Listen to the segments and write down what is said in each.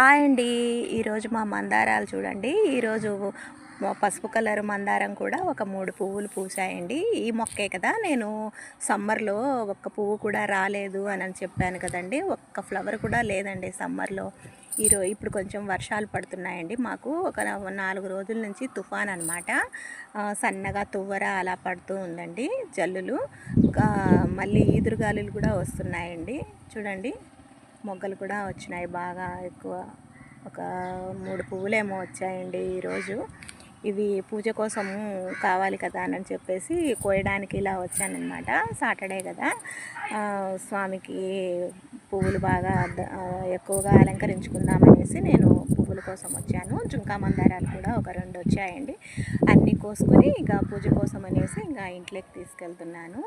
Hi అండి. ఈరోజు మా మందారాలు చూడండి. ఈరోజు పసుపు కలర్ మందారం కూడా ఒక మూడు పువ్వులు పూసాయండి ఈ మొక్కే కదా నేను సమ్మర్లో ఒక్క పువ్వు కూడా రాలేదు అని అని చెప్పాను కదండి. ఒక్క ఫ్లవర్ కూడా లేదండి సమ్మర్లో. ఈరో ఇప్పుడు కొంచెం వర్షాలు పడుతున్నాయండి. మాకు ఒక నాలుగు రోజుల నుంచి తుఫాన్ అనమాట సన్నగా తువ్వర అలా పడుతూ ఉందండి జల్లులు. ఇంకా మళ్ళీ ఈదురుగాలులు కూడా వస్తున్నాయండి. చూడండి. మొగ్గలు కూడా వచ్చినాయి. బాగా ఎక్కువ ఒక మూడు పువ్వులేమో వచ్చాయండి ఈరోజు. ఇవి పూజ కోసము కావాలి కదా అని చెప్పేసి కోయడానికి ఇలా వచ్చానమాట సాటర్డే కదా. స్వామికి పువ్వులు బాగా ఎక్కువగా అలంకరించుకుందామనేసి నేను పువ్వుల కోసం వచ్చాను. జుంకా మందారాలు కూడా ఒక రెండు వచ్చాయండి. అన్నీ కోసుకొని ఇంకా పూజ కోసం అనేసి ఇంకా ఇంట్లోకి తీసుకెళ్తున్నాను.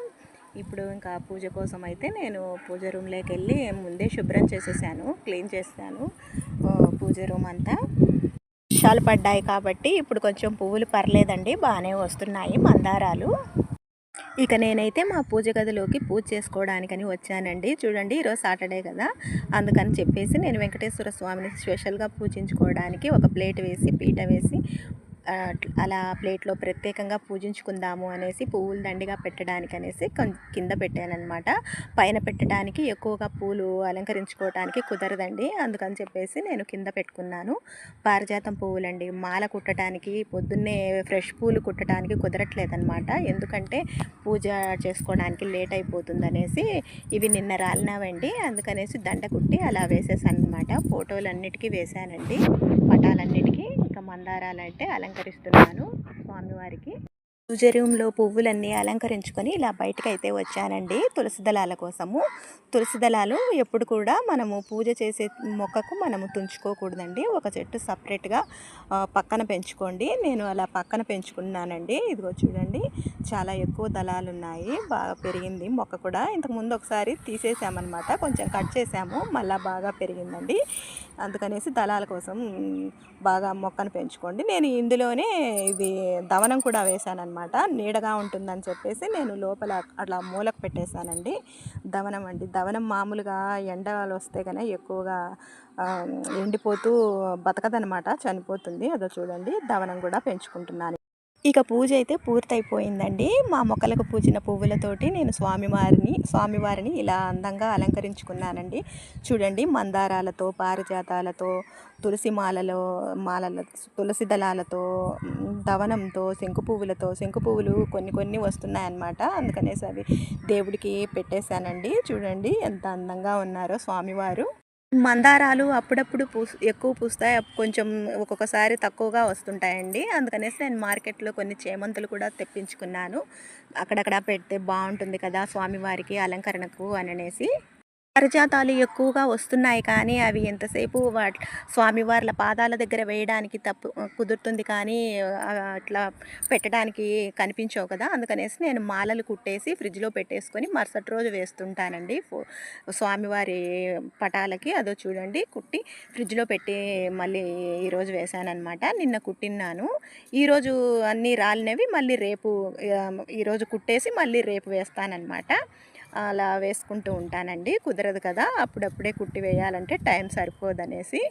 ఇప్పుడు ఇంకా పూజ కోసం అయితే నేను పూజ రూమ్లోకి వెళ్ళి ముందే శుభ్రం చేసేసాను క్లీన్ చేస్తాను పూజ రూమ్ అంతా. వర్షాలు పడ్డాయి కాబట్టి ఇప్పుడు కొంచెం పువ్వులు పర్లేదండి బాగానే వస్తున్నాయి మందారాలు. ఇక నేనైతే మా పూజ గదిలోకి పూజ చేసుకోవడానికని వచ్చానండి. చూడండి ఈరోజు సాటర్డే కదా అందుకని చెప్పేసి నేను వెంకటేశ్వర స్వామిని స్పెషల్గా పూజించుకోవడానికి ఒక ప్లేట్ వేసి పీట వేసి అలా ప్లేట్లో ప్రత్యేకంగా పూజించుకుందాము అనేసి పువ్వులు దండిగా పెట్టడానికి అనేసి కింద పెట్టానమాట పైన పెట్టడానికి ఎక్కువగా పూలు అలంకరించుకోవడానికి కుదరదండి. అందుకని చెప్పేసి నేను కింద పెట్టుకున్నాను. పారిజాతం పువ్వులండి. మాల కుట్టడానికి పొద్దున్నే ఫ్రెష్ పూలు కుట్టడానికి కుదరట్లేదనమాట ఎందుకంటే పూజ చేసుకోవడానికి లేట్ అయిపోతుంది అనేసి ఇవి నిన్న రాలినావండి. అందుకనేసి దండ కుట్టి అలా వేసేసాను అనమాట ఫోటోలు అన్నిటికీ వేశానండి పటాలన్నిటికీ. ఇంకా మందారాలు అయితే అలంకరిస్తున్నాను స్వామివారికి. పూజ రూమ్లో పువ్వులన్నీ అలంకరించుకొని ఇలా బయటకు అయితే వచ్చానండి. తులసి దళాల కోసము. తులసి దళాలు ఎప్పుడు కూడా మనము పూజ చేసే మొక్కకు మనము తుంచుకోకూడదండి. ఒక చెట్టు సపరేట్గా పక్కన పెంచుకోండి. నేను అలా పక్కన పెంచుకున్నానండి. ఇదిగో చూడండి. చాలా ఎక్కువ దళాలు ఉన్నాయి బాగా పెరిగింది మొక్క కూడా. ఇంతకుముందు ఒకసారి తీసేసామన్నమాట. కొంచెం కట్ చేసాము. మళ్ళీ బాగా పెరిగిందండి. అందుకనేసి దళాల కోసం బాగా మొక్కను పెంచుకోండి. నేను ఇందులోనే ఇది దవనం కూడా అనమాట నీడగా ఉంటుందని చెప్పేసి నేను లోపల అట్లా మూలకు పెట్టేశానండి. దవనం అండి. దవనం మామూలుగా ఎండలు వస్తే కనుక ఎక్కువగా ఎండిపోతూ బతకదనమాట చనిపోతుంది. అదో చూడండి. దవనం కూడా పెంచుకుంటున్నాను. ఇక పూజ అయితే పూర్తయిపోయిందండి. మా మొక్కలకు పూజిన పువ్వులతోటి నేను స్వామివారిని స్వామివారిని ఇలా అందంగా అలంకరించుకున్నానండి. చూడండి మందారాలతో పారిజాతాలతో తులసి మాలలో మాలల తులసి దళాలతో దవనంతో శంకు పువ్వులతో శంకు పువ్వులు కొన్ని కొన్ని వస్తున్నాయన్నమాట. అందుకనేసి అవి దేవుడికి పెట్టేశానండి. చూడండి ఎంత అందంగా ఉన్నారో స్వామివారు మందారాలు అప్పుడప్పుడు పూ ఎక్కువ పూస్తాయి. కొంచెం ఒక్కొక్కసారి తక్కువగా వస్తుంటాయండి. అందుకనేసి నేను మార్కెట్లో కొన్ని చేమంతులు కూడా తెప్పించుకున్నాను. అక్కడక్కడ పెడితే బాగుంటుంది కదా స్వామివారికి అలంకరణకు అని అనేసి. పారిజాతాలు ఎక్కువగా వస్తున్నాయి కానీ అవి ఎంతసేపు వాట్ స్వామివార్ల పాదాల దగ్గర వేయడానికి తప్పు కుదురుతుంది కానీ అట్లా పెట్టడానికి కనిపించవు కదా. అందుకనేసి నేను మాలలు కుట్టేసి ఫ్రిడ్జ్లో పెట్టేసుకొని మరుసటి రోజు వేస్తుంటానండి. స్వామివారి పటాలకి అదో చూడండి కుట్టి ఫ్రిడ్జ్లో పెట్టి మళ్ళీ ఈరోజు వేశానమాట నిన్న కుట్టినాను ఈరోజు అన్నీ రాలినవి మళ్ళీ రేపు ఈరోజు కుట్టేసి మళ్ళీ రేపు వేస్తానన్నమాట. అలా వేసుకుంటూ ఉంటానండి. కుదరదు కదా అప్పుడప్పుడే కుట్టి వేయాలంటే టైం సరిపోదనేసి.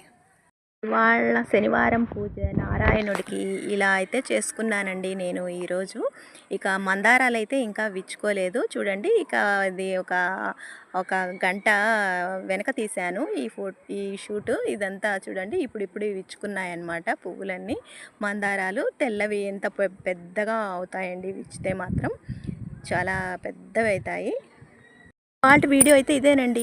వాళ్ళ శనివారం పూజ నారాయణుడికి ఇలా అయితే చేసుకున్నానండి నేను ఈరోజు. ఇక మందారాలు అయితే ఇంకా విచ్చుకోలేదు. చూడండి ఇక ఇది ఒక ఒక గంట వెనక తీశాను. ఈ ఫో ఈ షూట్ ఇదంతా చూడండి ఇప్పుడు ఇప్పుడు విచ్చుకున్నాయన్నమాట పువ్వులన్నీ. మందారాలు తెల్లవి ఎంత పెద్దగా అవుతాయండి విచ్చితే మాత్రం. చాలా పెద్దవి అవుతాయి వాటి వీడియో అయితే ఇదేనండి.